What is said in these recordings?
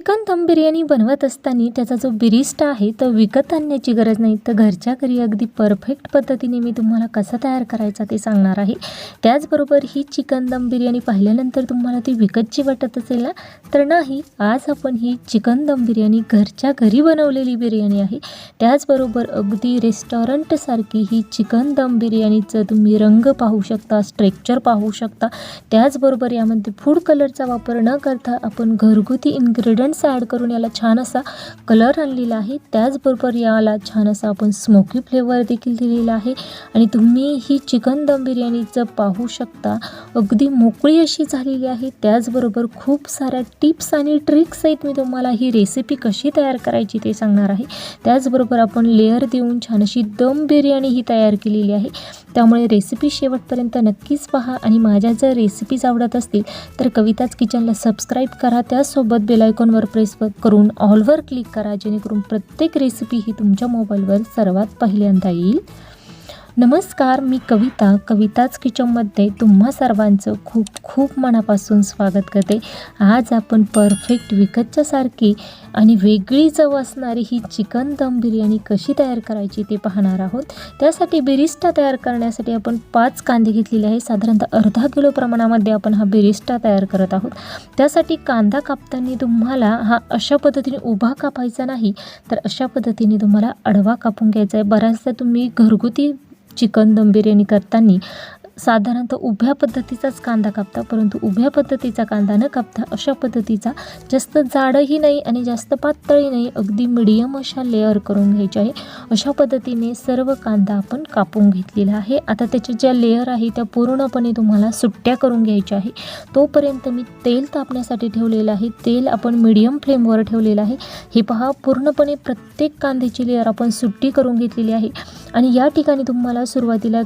Chicken दम बिर्याणी बनवत असताना त्याचा जो बिरिस्टा आहे तो विकत आणण्याची गरज नाही. तर घरच्या घरी अगदी परफेक्ट पद्धतीने मी तुम्हाला कसा तयार करायचा ते सांगणार आहे. त्याचबरोबर ही चिकन दम बिर्याणी पाहिल्यानंतर तुम्हाला ती विकतची वाटत असेल ना? तर नाही आज आपण ही चिकन दम बिर्याणी घरच्या घरी बनवलेली बिर्याणी आहे. त्याचबरोबर अगदी रेस्टॉरंटसारखी ही चिकन दम बिर्याणीचं तुम्ही रंग पाहू शकता स्ट्रेक्चर पाहू शकता. त्याचबरोबर यामध्ये फूड कलरचा वापर न करता आपण घरगुती इन्ग्रेडियंट्स ॲड करून याला छान असा कलर आणलेला आहे. त्याचबरोबर याला छान असा आपण स्मोकी फ्लेवर देखील दिलेला आहे. आणि तुम्ही ही चिकन दम बिर्याणीचं पाहू शकता अगदी मोकळी अशी झालेली आहे. त्याचबरोबर खूप साऱ्या टिप्स आणि ट्रिक्स आहेत. मी तुम्हाला ही रेसिपी कशी तयार करायची ते सांगणार आहे. त्याचबरोबर आपण लेअर देऊन छान अशी दम बिर्याणी ही तयार केलेली आहे. त्यामुळे रेसिपी शेवटपर्यंत नक्कीच पहा. आणि माझ्या जर रेसिपीज आवडत असतील तर कविताच किचनला सबस्क्राईब करा. त्याचसोबत बेलायकॉनवर प्रेस करून ऑलवर क्लिक करा जेणेकरून प्रत्येक रेसिपी ही तुमच्या मोबाईलवर सर्वात पहिल्यांदा येईल. नमस्कार मी कविता. कविताच किचनमध्ये तुम्हा सर्वांचं खूप खूप मनापासून स्वागत करते. आज आपण परफेक्ट विकतच्यासारखी आणि वेगळी चव असणारी ही चिकन दम बिर्याणी कशी तयार करायची ते पाहणार आहोत. त्यासाठी बिरिस्टा तयार करण्यासाठी आपण पाच कांदे घेतलेले आहे साधारणतः अर्धा किलो प्रमाणामध्ये आपण हा बिरिस्टा तयार करत आहोत. त्यासाठी कांदा कापताना तुम्हाला हा अशा पद्धतीने उभा कापायचा नाही तर अशा पद्धतीने तुम्हाला आडवा कापून घ्यायचा आहे. बऱ्याचदा तुम्ही घरगुती चिकन दम बिर्याणी करताना साधारणतः उभ्या पद्धतीचाच कांदा कापता परंतु उभ्या पद्धतीचा कांदा न कापता अशा पद्धतीचा जास्त जाडही नाही आणि जास्त पातळही नाही अगदी मिडियम अशा लेअर करून घ्यायच्या आहे. अशा पद्धतीने सर्व कांदा आपण कापून घेतलेला आहे. आता त्याच्या ज्या लेअर आहे त्या पूर्णपणे तुम्हाला सुट्ट्या करून घ्यायच्या आहे. तोपर्यंत मी तेल तापण्यासाठी ठेवलेलं आहे. तेल आपण मिडियम फ्लेमवर ठेवलेलं आहे. हे पहा पूर्णपणे प्रत्येक कांद्याची लेअर आपण सुट्टी करून घेतलेली आहे. आणि या ठिकाणी तुम्हाला सुरुवातीला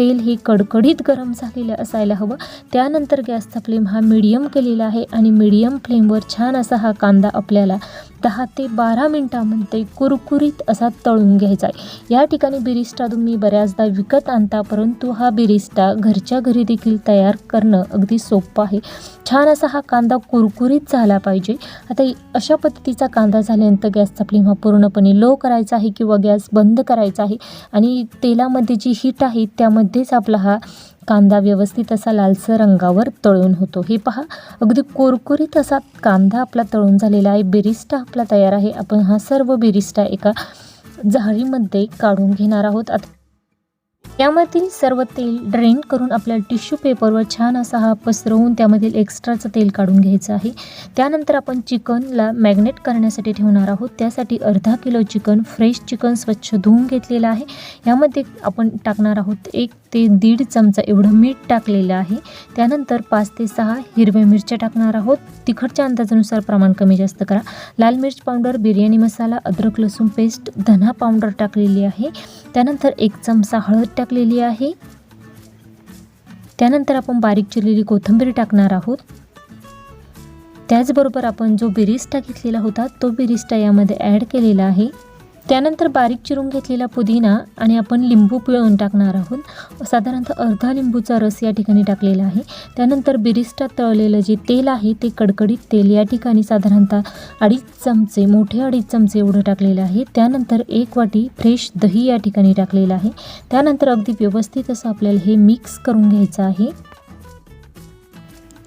तेल हे कडकडीत गरम झालेलं असायला हवं. त्यानंतर गॅसचा फ्लेम हा मिडियम केलेला आहे आणि मिडियम फ्लेमवर छान असा हा कांदा आपल्याला दहा ते बारा मिनटामध्ये कुरकुरीत असा तळून घ्यायचा आहे. या ठिकाणी बिरिस्टा तुम्ही बऱ्याचदा विकत आणता परंतु हा बिरिस्टा घरच्या घरी देखील तयार करणं अगदी सोपं आहे. छान असा हा कांदा कुरकुरीत झाला पाहिजे. आता अशा पद्धतीचा कांदा झाल्यानंतर गॅसचा फ्लेम हा पूर्णपणे लो करायचा आहे किंवा गॅस बंद करायचा आहे. आणि तेलामध्ये जी हीट आहे त्यामध्येच आपला हा कांदा व्यवस्थित असा लालसर रंगावर तळून होतो. हे पहा अगदी कुरकुरीत असा कांदा आपला तळून झालेला आहे. बिरिस्टा आपला तयार आहे. आपण हा सर्व बिरिस्टा एका जाळीमध्ये काढून घेणार आहोत. आता यामधील सर्व तेल ड्रेन करून आपल्या टिश्यू पेपरवर छान असा हा पसरवून त्यामधील एक्स्ट्राचं तेल काढून घ्यायचं आहे. त्यानंतर आपण चिकनला मॅग्नेट करण्यासाठी ठेवणार आहोत. त्यासाठी अर्धा किलो चिकन फ्रेश चिकन स्वच्छ धुवून घेतलेलं आहे. यामध्ये आपण टाकणार आहोत एक ते दीड चमचा एवढं मीठ टाकलेलं आहे. त्यानंतर पाच ते सहा हिरव्या मिरच्या टाकणार आहोत. तिखटच्या अंदाजानुसार प्रमाण कमी जास्त करा. लाल मिर्च पावडर बिर्याणी मसाला अद्रक लसूण पेस्ट धना पावडर टाकलेली आहे. त्यानंतर एक चमचा हळद टाकलेली आहे. त्यानंतर आपण बारीक चिरलेली कोथिंबीर टाकणार आहोत. त्याचबरोबर आपण जो बिरिस्टा घेतलेला होता तो बिरिस्टा यामध्ये ॲड केलेला आहे. त्यानंतर बारीक चिरून घेतलेला पुदिना आणि आपण लिंबू पिळवून टाकणार आहोत. साधारणतः अर्धा लिंबूचा रस या ठिकाणी टाकलेला आहे. त्यानंतर बिरिस्टा तळलेलं जे तेल आहे ते कडकडीत तेल या ठिकाणी साधारणतः अडीच चमचे मोठे अडीच चमचे एवढं टाकलेलं आहे. त्यानंतर एक वाटी फ्रेश दही या ठिकाणी टाकलेलं आहे. त्यानंतर अगदी व्यवस्थित असं आपल्याला हे मिक्स करून घ्यायचं आहे.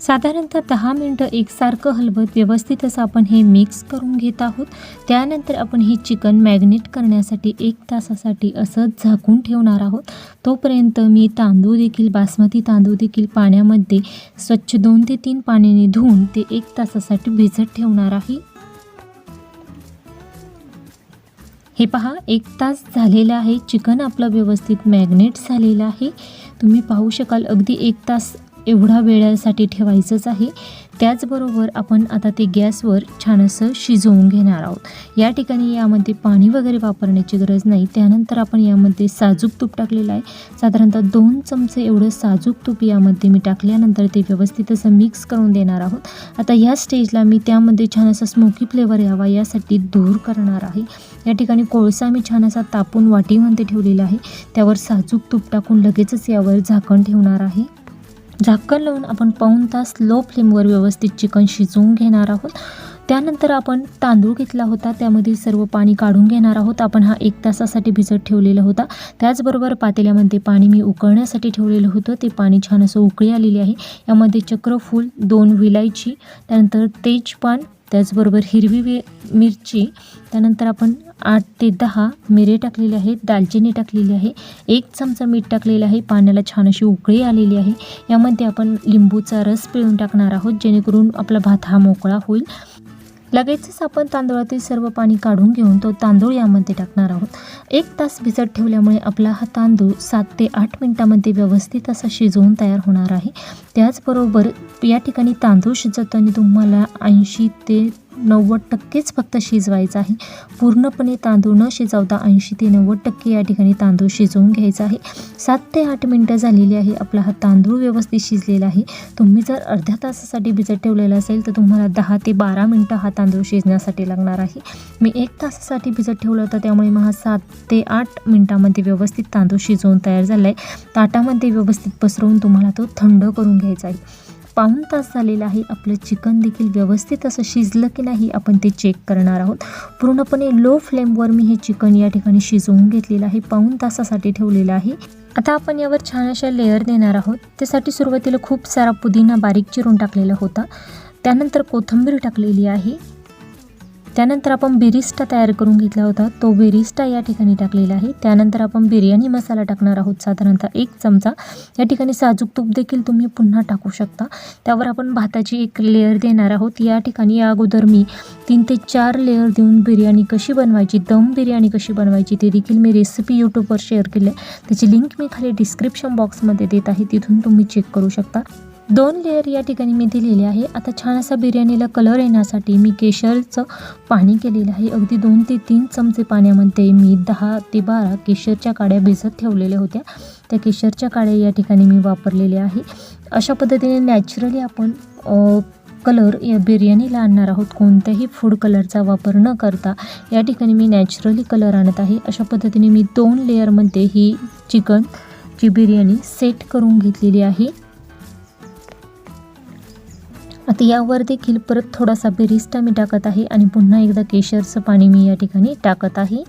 साधारणतः दहा मिनटं एकसारखं हलवत व्यवस्थित असं आपण हे मिक्स करून घेत आहोत. त्यानंतर आपण हे चिकन मॅग्नेट करण्यासाठी एक तासासाठी असं झाकून ठेवणार आहोत. तोपर्यंत मी तांदूळ देखील बासमती तांदूळ देखील पाण्यामध्ये स्वच्छ दोन ते तीन पाण्याने धुवून ते एक तासासाठी भिजत ठेवणार आहे. हे पहा एक तास झालेलं आहे. चिकन आपलं व्यवस्थित मॅग्नेट झालेलं आहे. तुम्ही पाहू शकाल अगदी एक तास एवढा वेळासाठी ठेवायचंच आहे. त्याचबरोबर आपण आता ते गॅसवर छान असं शिजवून घेणार आहोत. या ठिकाणी यामध्ये पाणी वगैरे वापरण्याची गरज नाही. त्यानंतर आपण यामध्ये साजूक तूप टाकलेलं आहे. साधारणतः दोन चमचे एवढं साजूक तूप यामध्ये मी टाकल्यानंतर ते व्यवस्थित असं मिक्स करून देणार आहोत. आता या स्टेजला मी त्यामध्ये छान असा स्मोकी फ्लेवर यावा यासाठी दूर करणार आहे. या ठिकाणी कोळसा मी छान असा तापून वाटीमध्ये ठेवलेला आहे. त्यावर साजूक तूप टाकून लगेचच यावर झाकण ठेवणार आहे. झाकण लावून आपण पाऊण तास लो फ्लेमवर व्यवस्थित चिकन शिजवून घेणार आहोत. त्यानंतर आपण तांदूळ घेतला होता त्यामध्ये सर्व पाणी काढून घेणार आहोत. आपण हा एक तासासाठी भिजत ठेवलेला होता. त्याचबरोबर पातेल्यामध्ये पाणी मी उकळण्यासाठी ठेवलेलं होतं. ते पाणी छान असं उकळी आलेली आहे. यामध्ये चक्रफूल दोन विलायची त्यानंतर तेजपान त्याचबरोबर हिरवी वे मिरची त्यानंतर आपण आठ ते दहा मिरे टाकलेले आहेत दालचिनी टाकलेली आहे एक चमचा मीठ टाकलेलं आहे पाण्याला छान अशी उकळी आलेली आहे. यामध्ये आपण लिंबूचा रस पिळून टाकणार आहोत जेणेकरून आपला भात हा मोकळा होईल. लगेचच आपण तांदळातील सर्व पाणी काढून घेऊन तो तांदूळ यामध्ये टाकणार आहोत. एक तास भिजत ठेवल्यामुळे आपला हा तांदूळ सात ते आठ मिनटामध्ये व्यवस्थित असा शिजवून तयार होणार आहे. त्याचबरोबर या ठिकाणी तांदूळ शिजवताना तुम्हाला ऐंशी ते नव्वद टक्केच फक्त शिजवायचं आहे. पूर्णपणे तांदूळ न शिजवता ऐंशी ते नव्वद टक्के या ठिकाणी तांदूळ शिजवून घ्यायचा आहे. सात ते आठ मिनटं झालेली आहे. आपला हा तांदूळ व्यवस्थित शिजलेला आहे. तुम्ही जर अर्ध्या तासासाठी भिजत ठेवलेला असेल तर तुम्हाला दहा ते बारा मिनटं हा तांदूळ शिजण्यासाठी लागणार आहे. मी एक तासासाठी भिजत ठेवलं होतं त्यामुळे मग हा सात ते आठ मिनटामध्ये व्यवस्थित तांदूळ शिजवून तयार झाला आहे ताटामध्ये व्यवस्थित पसरवून तुम्हाला तो थंड करून घ्यायचा आहे. पाऊण तास झालेला आहे. आपलं चिकन देखील व्यवस्थित असं शिजलं की नाही आपण ते चेक करणार आहोत. पूर्णपणे लो फ्लेमवर मी हे चिकन या ठिकाणी शिजवून घेतलेलं आहे. पाऊण तासासाठी ठेवलेलं आहे. आता आपण यावर छान अशा लेअर देणार आहोत. त्यासाठी सुरुवातीला खूप सारा पुदिना बारीक चिरून टाकलेला होता. त्यानंतर कोथिंबीर टाकलेली आहे. त्यानंतर आपण बिरिस्टा तयार करून घेतला होता. तो बिरिस्टा या ठिकाणी टाकलेला आहे. त्यानंतर आपण बिर्याणी मसाला टाकणार आहोत. साधारणतः एक चमचा. या ठिकाणी साजूक तूप देखील तुम्ही पुन्हा टाकू शकता. त्यावर आपण भाताची एक लेअर देणार आहोत. या ठिकाणी या अगोदर मी तीन ते चार लेअर देऊन बिर्याणी कशी बनवायची दम बिर्याणी कशी बनवायची ते देखील मी रेसिपी यूट्यूबवर शेअर केली आहे. त्याची लिंक मी खाली डिस्क्रिप्शन बॉक्समध्ये देत आहे. तिथून तुम्ही चेक करू शकता. दोन लेअर या ठिकाणी मी दिलेले आहे. आता छान असा बिर्याणीला कलर येण्यासाठी मी केशरचं पाणी केलेलं आहे. अगदी दोन ते तीन चमचे पाण्यामध्ये मी दहा ते बारा केशरच्या काड्या भिजत ठेवलेल्या होत्या. त्या केशरच्या काड्या या ठिकाणी मी वापरलेल्या आहे. अशा पद्धतीने नॅचरली आपण कलर या बिर्याणीला आणणार आहोत. कोणत्याही फूड कलरचा वापर न करता या ठिकाणी मी नॅचरली कलर आणत आहे. अशा पद्धतीने मी दोन लेअरमध्ये ही चिकनची बिर्याणी सेट करून घेतलेली आहे. आता यावर देखील परत थोडासा बेरिस्टा मी टाकत आहे आणि पुन्हा एकदा केशरचं पाणी मी या ठिकाणी टाकत आहे.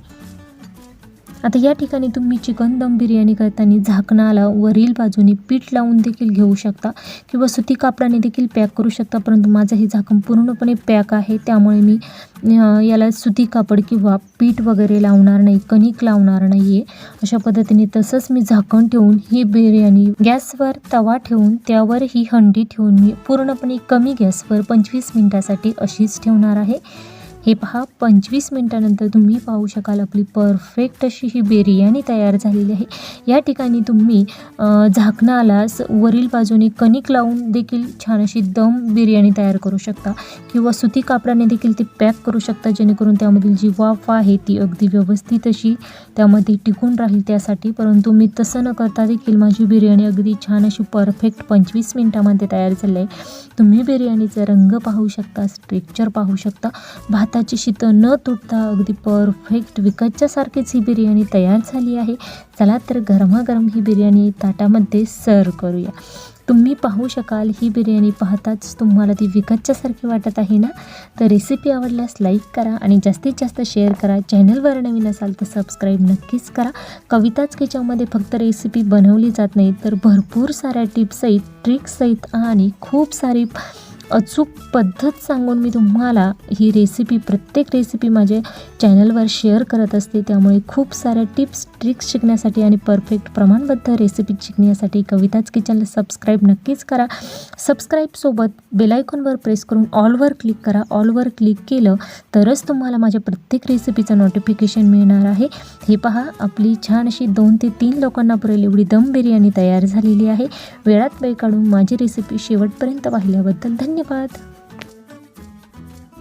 आता या ठिकाणी तुम्ही चिकन दम बिर्याणी करताना झाकणाला वरील बाजूने पीठ लावून देखील घेऊ शकता किंवा सुती कापडाने देखील पॅक करू शकता परंतु माझं हे झाकण पूर्णपणे पॅक आहे. त्यामुळे मी याला सुती कापड किंवा पीठ वगैरे लावणार नाही कणिक लावणार नाही आहे अशा पद्धतीने तसंच मी झाकण ठेवून ही बिर्याणी गॅसवर तवा ठेवून त्यावर ही हंडी ठेवून मी पूर्णपणे कमी गॅसवर पंचवीस मिनटासाठी अशीच ठेवणार आहे. हे पहा पंचवीस मिनटानंतर तुम्ही पाहू शकाल आपली परफेक्ट अशी ही बिर्याणी तयार झालेली आहे. या ठिकाणी तुम्ही झाकणाला वरील बाजूने कणिक लावून देखील छान अशी दम बिर्याणी तयार करू शकता. किंवा सुती कापडाने देखील ती पॅक करू शकता जेणेकरून त्यामधील जी वाफ आहे ती अगदी व्यवस्थित अशी त्यामध्ये टिकून राहील त्यासाठी. परंतु मी तसं न करता देखील माझी बिर्याणी अगदी छान अशी परफेक्ट पंचवीस मिनटामध्ये तयार झाली आहे. तुम्ही बिर्याणीचा रंग पाहू शकता स्ट्रेक्चर पाहू शकता. भात हाताची शीतं न तुटता अगदी परफेक्ट विकतच्यासारखीच ही बिर्याणी तयार झाली आहे. चला तर गरमागरम ही बिर्याणी ताटामध्ये सर्व करूया. तुम्ही पाहू शकाल ही बिर्याणी पाहताच तुम्हाला ती विकतच्यासारखी वाटत आहे ना? तर रेसिपी आवडल्यास लाईक करा आणि जास्तीत जास्त शेअर करा. चॅनलवर नवीन असाल तर सबस्क्राईब नक्कीच करा. कविताच किचनमध्ये फक्त रेसिपी बनवली जात नाही तर भरपूर साऱ्या टिप्ससहित ट्रिक्ससहित आणि खूप सारी अचूक पद्धत सांगून मी तुम्हाला ही रेसिपी प्रत्येक रेसिपी माझ्या चॅनलवर शेअर करत असते. त्यामुळे खूप साऱ्या टिप्स ट्रिक्स शिकण्यासाठी आणि परफेक्ट प्रमाणबद्ध रेसिपी शिकण्यासाठी कविताच किचनला सबस्क्राईब नक्कीच करा. सबस्क्राईबसोबत बेलायकॉनवर प्रेस करून ऑलवर क्लिक करा. ऑलवर क्लिक केलं तरच तुम्हाला माझ्या प्रत्येक रेसिपीचं नोटिफिकेशन मिळणार आहे. हे पहा आपली छान अशी दोन ते तीन लोकांना पुरेल एवढी दम बिर्याणी तयार झालेली आहे. वेळात वेळ काढून माझी रेसिपी शेवटपर्यंत पाहिल्याबद्दल धन्यवाद.